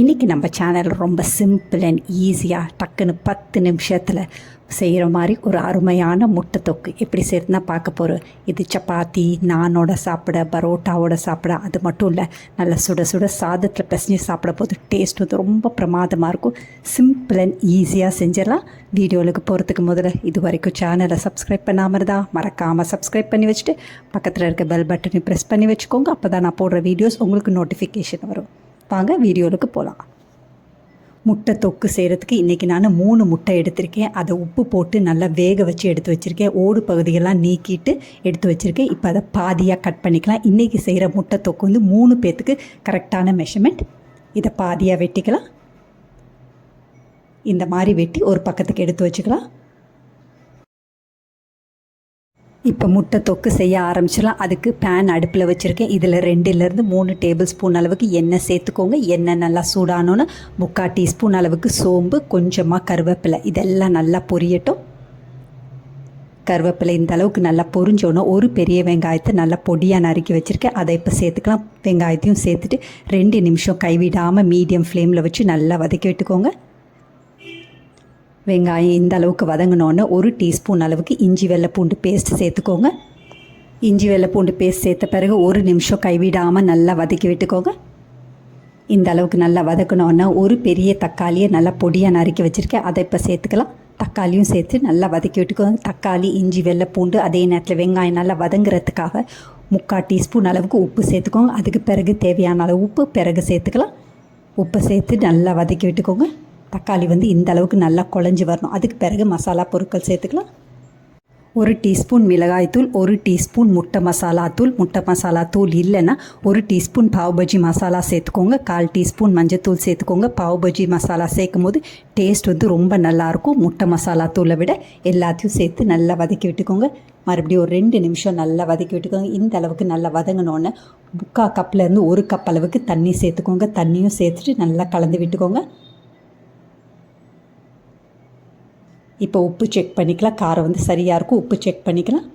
இன்றைக்கி நம்ம சேனல் ரொம்ப சிம்பிள் அண்ட் ஈஸியாக டக்குன்னு பத்து நிமிஷத்தில் செய்கிற மாதிரி ஒரு அருமையான முட்டை தொக்கு. எப்படி செய்யறதுனா பார்க்க போகிறோம் இது சப்பாத்தி நானோட சாப்பிட பரோட்டாவோட சாப்பிட அது மட்டும் இல்லை நல்லா சுட சுட சாதத்தில் பிசைஞ்சு சாப்பிட போது டேஸ்ட் வந்து ரொம்ப பிரமாதமாக இருக்கும். சிம்பிள் அண்ட் ஈஸியாக செஞ்சிடலாம். வீடியோவுக்கு போகிறதுக்கு முதல்ல இது வரைக்கும் சேனலை சப்ஸ்கிரைப் பண்ணாமல் இருந்தா மறக்காமல் சப்ஸ்கிரைப் பண்ணி வச்சுட்டு பக்கத்தில் இருக்க பெல் பட்டனை ப்ரெஸ் பண்ணி வச்சுக்கோங்க. அப்போ தான் நான் போடுற வீடியோஸ் உங்களுக்கு நோட்டிஃபிகேஷன் வரும். வாங்க வீடியோவுக்கு போகலாம் முட்டை தொக்கு செய்கிறதுக்கு இன்றைக்கி நான் மூணு முட்டை எடுத்திருக்கேன். அதை உப்பு போட்டு நல்லா வேக வச்சு எடுத்து வச்சுருக்கேன். ஓடு பகுதியெல்லாம் நீக்கிட்டு எடுத்து வச்சுருக்கேன். இப்போ அதை பாதியாக கட் பண்ணிக்கலாம். இன்றைக்கி செய்கிற முட்டை தொக்கு வந்து மூணு பேர்த்துக்கு கரெக்டான மெஷர்மெண்ட் இதை பாதியாக வெட்டிக்கலாம். இந்த மாதிரி வெட்டி ஒரு பக்கத்துக்கு எடுத்து வச்சுக்கலாம். இப்போ முட்டை தொக்கு செய்ய ஆரம்பிச்சிடலாம். அதுக்கு பேன் அடுப்பில் வச்சுருக்கேன். இதில் ரெண்டுலேருந்து மூணு டேபிள் ஸ்பூன் அளவுக்கு எண்ணெய் சேர்த்துக்கோங்க. எண்ணெய் நல்லா சூடானோன்னு முக்கால் டீஸ்பூன் அளவுக்கு சோம்பு கொஞ்சமாக கருவேப்பிலை. இதெல்லாம் நல்லா பொரியட்டும். கருவேப்பிலை இந்த அளவுக்கு நல்லா பொரிஞ்சோன்னே ஒரு பெரிய வெங்காயத்தை நல்லா பொடியாக நறுக்கி வச்சுருக்கேன். அதை இப்போ சேர்த்துக்கலாம். வெங்காயத்தையும் சேர்த்துட்டு ரெண்டு நிமிஷம் கைவிடாமல் மீடியம் ஃப்ளேமில் வச்சு நல்லா வதக்கி விட்டுக்கோங்க. வெங்காயம் இந்த அளவுக்கு வதங்கினோன்னு ஒரு டீஸ்பூன் அளவுக்கு இஞ்சி வெள்ளை பூண்டு பேஸ்ட் சேர்த்துக்கோங்க. இஞ்சி வெள்ளை பூண்டு பேஸ்ட் சேர்த்த பிறகு ஒரு நிமிஷம் கைவிடாமல் நல்லா வதக்கி விட்டுக்கோங்க. இந்த அளவுக்கு நல்லா வதக்கணுன்னா ஒரு பெரிய தக்காளியை நல்லா பொடியாக நறுக்கி வச்சுருக்கேன். அதை இப்போ சேர்த்துக்கலாம். தக்காளியும் சேர்த்து நல்லா வதக்கி விட்டுக்கோங்க. தக்காளி இஞ்சி வெள்ளை பூண்டு அதே நேரத்தில் வெங்காயம் நல்லா வதங்குறதுக்காக முக்கால் டீஸ்பூன் அளவுக்கு உப்பு சேர்த்துக்கோங்க. அதுக்கு பிறகு தேவையான அளவு உப்பு பிறகு சேர்த்துக்கலாம். உப்பை சேர்த்து நல்லா வதக்கி விட்டுக்கோங்க. தக்காளி வந்து இந்த அளவுக்கு நல்லா குழஞ்சி வரணும். அதுக்கு பிறகு மசாலா பொருட்கள் சேர்த்துக்கலாம். ஒரு டீஸ்பூன் மிளகாய்த்தூள் ஒரு டீஸ்பூன் முட்டை மசாலா தூள். முட்டை மசாலா தூள் இல்லைன்னா ஒரு டீஸ்பூன் பாவ் பஜ்ஜி மசாலா சேர்த்துக்கோங்க. கால் டீஸ்பூன் மஞ்சத்தூள் சேர்த்துக்கோங்க. பாவ் பஜ்ஜி மசாலா சேர்க்கும் போது டேஸ்ட் வந்து ரொம்ப நல்லாயிருக்கும் முட்டை மசாலா தூளை விட எல்லாத்தையும் சேர்த்து நல்லா வதக்கி விட்டுக்கோங்க. மறுபடியும் ஒரு ரெண்டு நிமிஷம் நல்லா வதக்கி விட்டுக்கோங்க. இந்த அளவுக்கு நல்லா வதங்கினோன்னே முக்கா கப்லேருந்து ஒரு கப் அளவுக்கு தண்ணி சேர்த்துக்கோங்க. தண்ணியும் சேர்த்துட்டு நல்லா கலந்து விட்டுக்கோங்க. இப்போ உப்பு செக் பண்ணிக்கலாம். காரம் வந்து சரியாக இருக்கும். உப்பு செக் பண்ணிக்கலாம்.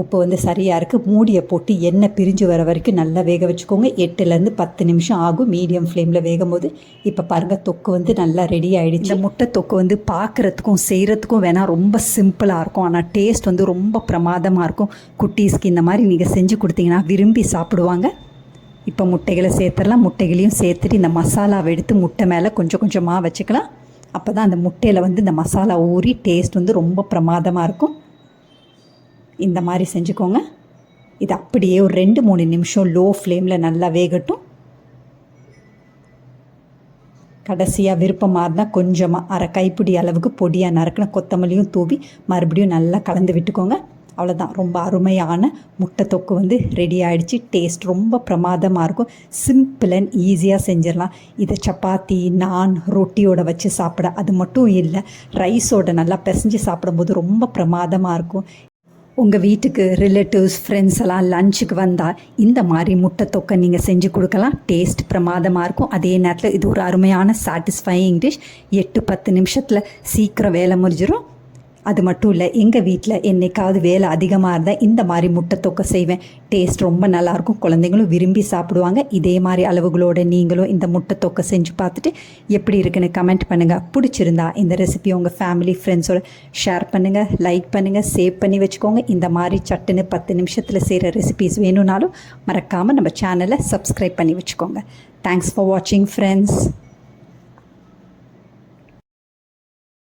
உப்பு வந்து சரியாக இருக்குது மூடியை போட்டு எண்ணெய் பிரிஞ்சு வர வரைக்கும் நல்லா வேக வச்சுக்கோங்க. எட்டுலேருந்து பத்து நிமிஷம் ஆகும். மீடியம் ஃப்ளேமில் வேகும் போது இப்போ பாருங்கள் தொக்கு வந்து நல்லா ரெடி ஆகிடுச்சு முட்டை தொக்கு வந்து பார்க்குறதுக்கும் செய்கிறதுக்கும் வேணால் ரொம்ப சிம்பிளாக இருக்கும். ஆனால் டேஸ்ட் வந்து ரொம்ப பிரமாதமாக இருக்கும். குட்டீஸ்க்கு இந்த மாதிரி நீங்கள் செஞ்சு கொடுத்தீங்கன்னா விரும்பி சாப்பிடுவாங்க. இப்போ முட்டைகளை சேர்த்துடலாம். முட்டைகளையும் சேர்த்துட்டு இந்த மசாலாவை எடுத்து முட்டை மேலே கொஞ்சம் கொஞ்சமாக வச்சுக்கலாம். அப்போ தான் அந்த முட்டையில் வந்து இந்த மசாலா ஊறி டேஸ்ட் வந்து ரொம்ப பிரமாதமாக இருக்கும். இந்த மாதிரி செஞ்சுக்கோங்க. இது அப்படியே ஒரு ரெண்டு மூணு நிமிஷம் லோ ஃப்ளேமில் நல்லா வேகட்டும். கடைசியாக விருப்பமாக இருந்தால் கொஞ்சமாக அரை கைப்பிடி அளவுக்கு பொடியாக நறுக்கின கொத்தமல்லியும் தூவி மறுபடியும் நல்லா கலந்து விட்டுக்கோங்க. அவ்வளோதான் ரொம்ப அருமையான முட்டை தொக்கு வந்து ரெடி ஆகிடுச்சு டேஸ்ட் ரொம்ப பிரமாதமாக இருக்கும். சிம்பிள் அண்ட் ஈஸியாக செஞ்சிடலாம். இதை சப்பாத்தி நான் ரொட்டியோட வச்சு சாப்பிட அது மட்டும் இல்லை ரைஸோட நல்லா பிசைஞ்சு சாப்பிடும்போது ரொம்ப பிரமாதமாக இருக்கும். உங்கள் வீட்டுக்கு ரிலேட்டிவ்ஸ் ஃப்ரெண்ட்ஸ் எல்லாம் லஞ்சுக்கு வந்தால் இந்த மாதிரி முட்டை தொக்கை நீங்கள் செஞ்சு கொடுக்கலாம். டேஸ்ட் பிரமாதமாக இருக்கும். அதே நேரத்தில் இது ஒரு அருமையான சாட்டிஸ்ஃபையிங் டிஷ் எட்டு பத்து நிமிஷத்தில் சீக்கிரம் வேலை முடிஞ்சிடும் அது மட்டும் இல்லை எங்கள் வீட்டில் என்னைக்காவது வேலை அதிகமாக இருந்தால் இந்த மாதிரி முட்டை தொக்கை செய்வேன். டேஸ்ட் ரொம்ப நல்லாயிருக்கும் குழந்தைங்களும் விரும்பி சாப்பிடுவாங்க. இதே மாதிரி அளவுகளோட நீங்களும் இந்த முட்டை தொக்கை செஞ்சு பார்த்துட்டு எப்படி இருக்குன்னு கமெண்ட் பண்ணுங்கள் பிடிச்சிருந்தா இந்த ரெசிபி உங்கள் ஃபேமிலி ஃப்ரெண்ட்ஸோட ஷேர் பண்ணுங்கள் லைக் பண்ணுங்கள் சேவ் பண்ணி வச்சுக்கோங்க. இந்த மாதிரி சட்டுன்னு பத்து நிமிஷத்தில் செய்கிற ரெசிபிஸ் வேணும்னாலும் மறக்காமல் நம்ம சேனலை சப்ஸ்கிரைப் பண்ணி வச்சுக்கோங்க. தேங்க்ஸ் ஃபார் வாட்சிங் ஃப்ரெண்ட்ஸ்